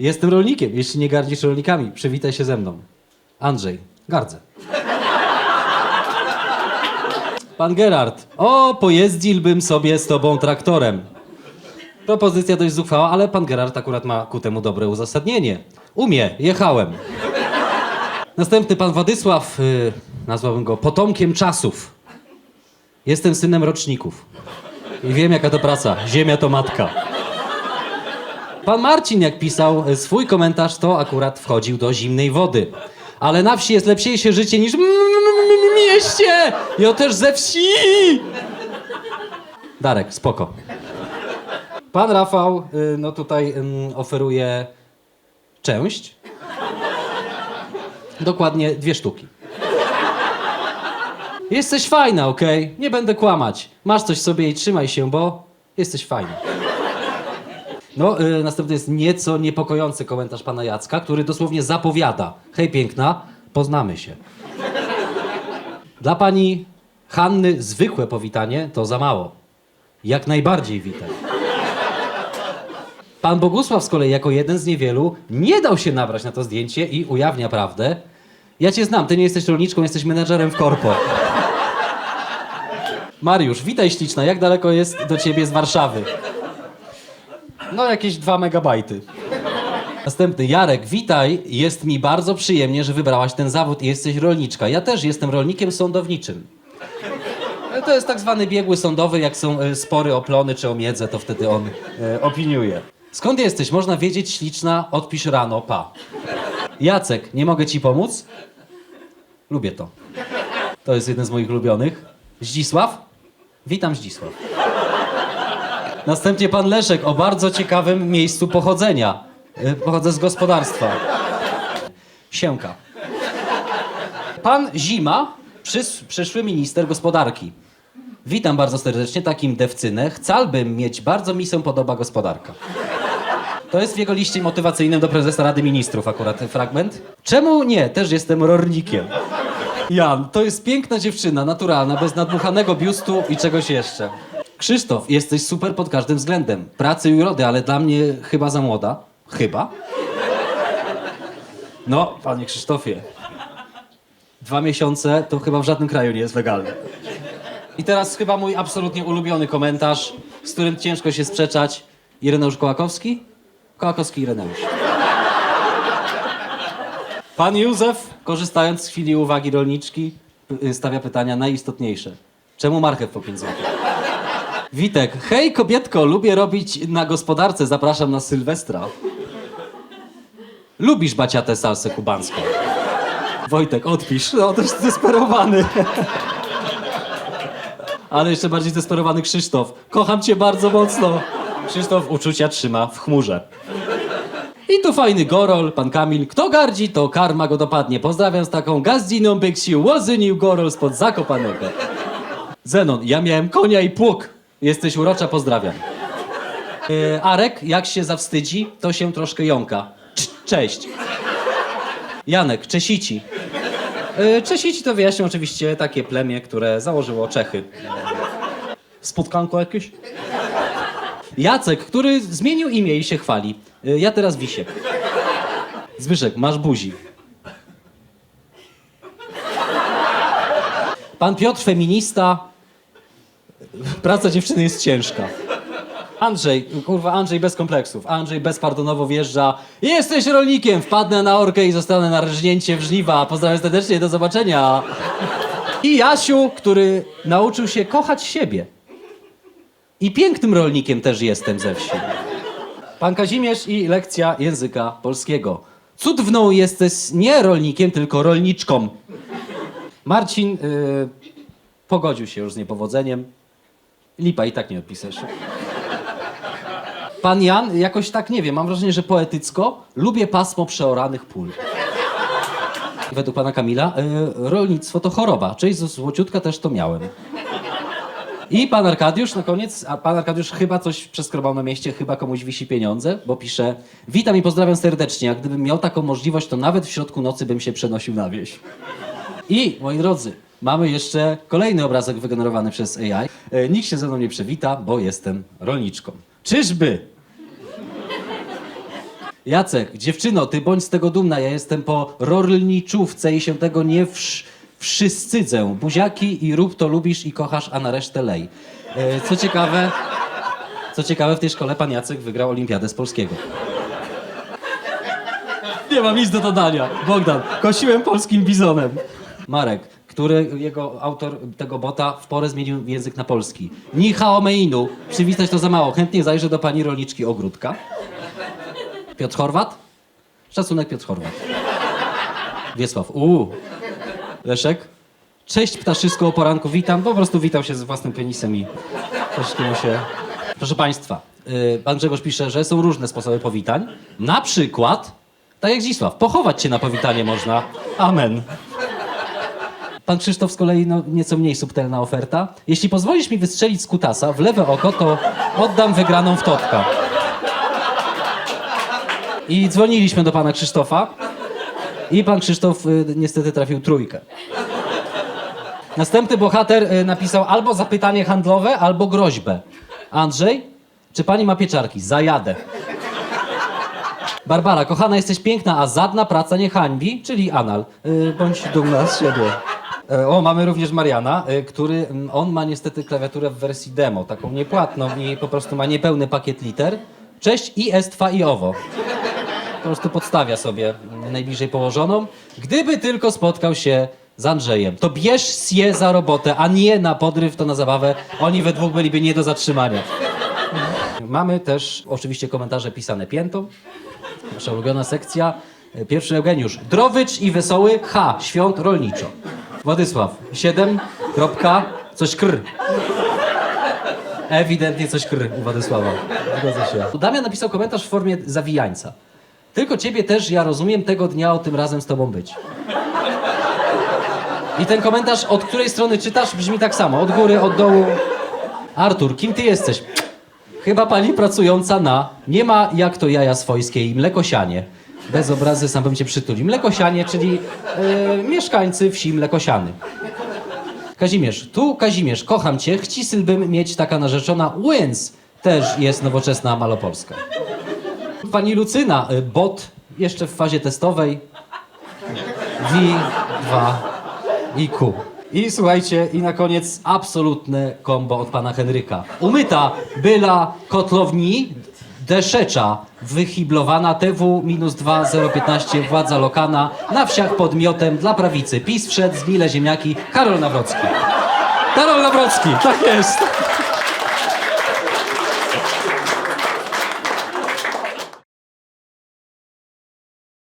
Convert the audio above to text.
Jestem rolnikiem. Jeśli nie gardzisz rolnikami, przywitaj się ze mną. Andrzej, gardzę. Pan Gerard. O, pojeździłbym sobie z tobą traktorem. Propozycja dość zuchwała, ale pan Gerard akurat ma ku temu dobre uzasadnienie. Umie, jechałem. Następny pan Władysław, y, nazwałbym go potomkiem czasów. Jestem synem roczników. I wiem, jaka to praca. Ziemia to matka. Pan Marcin, jak pisał y, swój komentarz, to akurat wchodził do zimnej wody. Ale na wsi jest lepsze życie niż w mieście! Ja też ze wsi! Darek, spoko. Pan Rafał, y, no tutaj oferuje część. Dokładnie dwie sztuki. Jesteś fajna, okej? Nie będę kłamać. Masz coś sobie i trzymaj się, bo jesteś fajna. No, y, następny jest nieco niepokojący komentarz pana Jacka, który dosłownie zapowiada. Hej piękna, poznamy się. Dla pani Hanny zwykłe powitanie to za mało. Jak najbardziej witaj. Pan Bogusław z kolei jako jeden z niewielu nie dał się nabrać na to zdjęcie i ujawnia prawdę. Ja cię znam, ty nie jesteś rolniczką, jesteś menedżerem w korpo. Mariusz, witaj śliczna, jak daleko jest do ciebie z Warszawy? No jakieś dwa megabajty. Następny, Jarek, witaj. Jest mi bardzo przyjemnie, że wybrałaś ten zawód i jesteś rolniczka. Ja też jestem rolnikiem sądowniczym. To jest tak zwany biegły sądowy, jak są e, spory o plony czy o miedzę, to wtedy on e, opiniuje. Skąd jesteś? Można wiedzieć, śliczna, odpisz rano, pa. Jacek, nie mogę ci pomóc? Lubię to. To jest jeden z moich ulubionych. Zdzisław? Witam, Zdzisław. Następnie pan Leszek o bardzo ciekawym miejscu pochodzenia. Y, Pochodzę z gospodarstwa. Siemka. Pan Zima, przys- przyszły minister gospodarki. Witam bardzo serdecznie, takim dewcynę. Chcałbym mieć, bardzo mi się podoba gospodarka. To jest w jego liście motywacyjnym do prezesa Rady Ministrów akurat fragment. Czemu nie? Też jestem rolnikiem. Jan, to jest piękna dziewczyna, naturalna, bez nadmuchanego biustu i czegoś jeszcze. Krzysztof, jesteś super pod każdym względem. Pracy i urody, ale dla mnie chyba za młoda. Chyba? No, panie Krzysztofie. Dwa miesiące to chyba w żadnym kraju nie jest legalne. I teraz chyba mój absolutnie ulubiony komentarz, z którym ciężko się sprzeczać. Ireneusz Kołakowski? Kołakowski Ireneusz. Pan Józef, korzystając z chwili uwagi rolniczki, y, stawia pytania najistotniejsze. Czemu marchew po 5 zł? Witek, hej kobietko, lubię robić na gospodarce, zapraszam na Sylwestra. Lubisz baciatę salsę kubańską? Wojtek, odpisz, no też zdesperowany. Ale jeszcze bardziej zdesperowany Krzysztof. Kocham cię bardzo mocno. Krzysztof uczucia trzyma w chmurze. I tu fajny gorol, pan Kamil. Kto gardzi, to karma go dopadnie. Pozdrawiam z taką gazdziną byksiu, łozynił gorol spod Zakopanego. Zenon, ja miałem konia i pług. Jesteś urocza, pozdrawiam. E, Arek, jak się zawstydzi, to się troszkę jąka. Cz- Cześć. Janek, Czesici. E, Czesici to wyjaśnią oczywiście takie plemię, które założyło Czechy. Spotkanko jakieś? Jacek, który zmienił imię i się chwali. Y, Ja teraz Wisiek. Zbyszek, masz buzi. Pan Piotr, feminista. Praca dziewczyny jest ciężka. Andrzej, kurwa, Andrzej bez kompleksów. Andrzej bezpardonowo wjeżdża. Jesteś rolnikiem, wpadnę na orkę i zostanę na rżnięcie w żniwa. Pozdrawiam serdecznie, do zobaczenia. I Jasiu, który nauczył się kochać siebie. I pięknym rolnikiem też jestem ze wsi. Pan Kazimierz i lekcja języka polskiego. Cudowną jesteś nie rolnikiem, tylko rolniczką. Marcin y, pogodził się już z niepowodzeniem. Lipa i tak nie odpiszesz. Pan Jan, jakoś tak nie wiem, mam wrażenie, że poetycko lubię pasmo przeoranych pól. Według pana Kamila y, rolnictwo to choroba, czyli z złociutka też to miałem. I pan Arkadiusz na koniec, a pan Arkadiusz chyba coś przeskrobał na mieście, chyba komuś wisi pieniądze, bo pisze Witam i pozdrawiam serdecznie, jak gdybym miał taką możliwość, to nawet w środku nocy bym się przenosił na wieś. I, moi drodzy, mamy jeszcze kolejny obrazek wygenerowany przez AI. E, nikt się ze mną nie przewita, bo jestem rolniczką. Czyżby? Jacek, dziewczyno, ty bądź z tego dumna, ja jestem po rolniczówce i się tego nie wsz, wszyscydzę. Buziaki i rób to lubisz i kochasz, a na resztę lej. E, co ciekawe, co ciekawe, w tej szkole pan Jacek wygrał olimpiadę z polskiego. Nie mam nic do dodania. Bogdan, kosiłem polskim bizonem. Marek, który jego autor tego bota w porę zmienił język na polski. Ni hao meinu. Przywitać to za mało. Chętnie zajrzę do pani rolniczki ogródka. Piotr Chorwat? Szacunek Piotr Chorwat. Wiesław. Uuu. Leszek? Cześć ptaszysko o poranku, witam. Po prostu witał się z własnym penisem i troszkę mu się... Proszę Państwa, yy, pan Grzegorz pisze, że są różne sposoby powitań. Na przykład, tak jak pochować się na powitanie można. Amen. Pan Krzysztof z kolei no, nieco mniej subtelna oferta. Jeśli pozwolisz mi wystrzelić z kutasa w lewe oko, to oddam wygraną w totka. I dzwoniliśmy do pana Krzysztofa i pan Krzysztof y, niestety trafił trójkę. Następny bohater y, napisał albo zapytanie handlowe, albo groźbę. Andrzej, czy pani ma pieczarki? Zajadę. Barbara, kochana, jesteś piękna, a żadna praca nie hańbi, czyli anal. Y, bądź dumna z siebie. E, O, mamy również Mariana, y, który, on ma niestety klawiaturę w wersji demo, taką niepłatną i po prostu ma niepełny pakiet liter. Cześć i est fa i owo. Po prostu podstawia sobie najbliżej położoną. Gdyby tylko spotkał się z Andrzejem, to bierz je za robotę, a nie na podryw, to na zabawę. Oni we dwóch byliby nie do zatrzymania. Mamy też oczywiście komentarze pisane piętą. Nasza ulubiona sekcja. E, Pierwszy Eugeniusz. Drowycz i wesoły. H. Świąt rolniczo. Władysław. 7. Kropka. Coś kr. Ewidentnie coś kr u Władysława. Zgadza się. Damian napisał komentarz w formie zawijańca. Tylko ciebie też ja rozumiem tego dnia o tym razem z tobą być. I ten komentarz, od której strony czytasz, brzmi tak samo. Od góry, od dołu. Artur, kim ty jesteś? Chyba pani pracująca na nie ma jak to jaja swojskie i mlekosianie. Bez obrazy sam bym cię przytulił. Mlekosianie, czyli e, mieszkańcy wsi Mlekosiany. Kazimierz, tu Kazimierz, kocham cię, chciselbym mieć taka narzeczona, więc też jest nowoczesna malopolska. Pani Lucyna, y, bot jeszcze w fazie testowej. V, 2 i Q. I słuchajcie, i na koniec absolutne kombo od pana Henryka. Umyta byla kotlowni deszecza, wyhiblowana TW minus 2015 władza lokana na wsiach podmiotem dla prawicy. PiS wszedł z mile ziemniaki Karol Nawrocki. Karol Nawrocki, tak jest.